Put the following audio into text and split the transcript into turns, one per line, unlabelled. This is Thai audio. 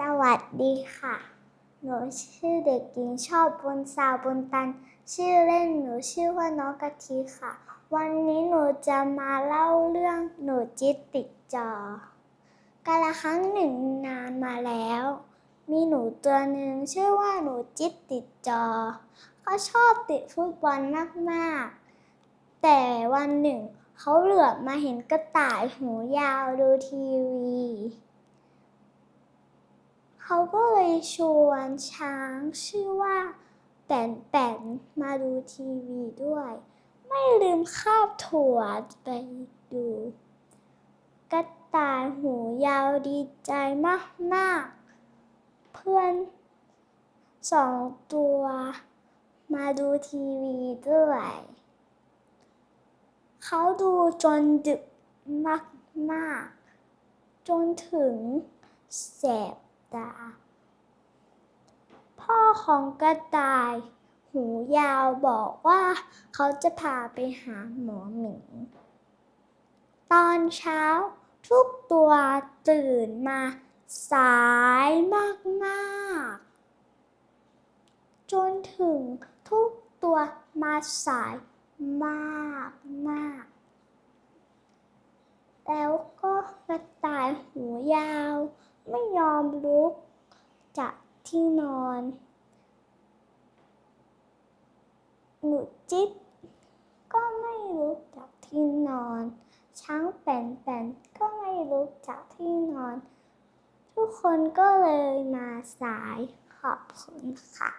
สวัสดีค่ะ หนูชื่อเด็กหญิงชอบบุญสาวบุญตัน ชื่อเล่นหนูชื่อว่าน้องกะทิค่ะ วันนี้หนูจะมาเล่าเรื่องหนูจิตติดจอกาละครั้งหนึ่งนานมาแล้ว มีหนูตัวหนึ่งชื่อว่าหนูจิตติดจอ เขาชอบติดฟุตบอลมากๆ แต่วันหนึ่งเขาเหลือบมาเห็นกระต่ายหูยาวดูทีวี เขาก็เลยชวนช้างชื่อว่าแป่นแป่นมาดูทีวีด้วย ไม่ลืมคาบถั่วไปดู กระต่ายหูยาวดีใจมากๆเพื่อนสองตัวมาดูทีวีด้วย เขาดูจนดึกมากๆจนถึงแสบ ตา พ่อของกระต่าย หูยาวบอกว่าเขาจะพาไปหาหมอหมีตอนเช้าทุกตัวตื่นมาสายมากๆ จนถึงทุกตัวมาสายมากมากๆแล้วก็กระต่ายหูยาวไม่ยอมลุก จากที่นอน หนูจิ๊บก็ไม่ลุกจากที่นอน ช้างแป่นแป่นก็ไม่ลุกจากที่นอน ทุกคนก็เลยมาสายขอบคุณค่ะ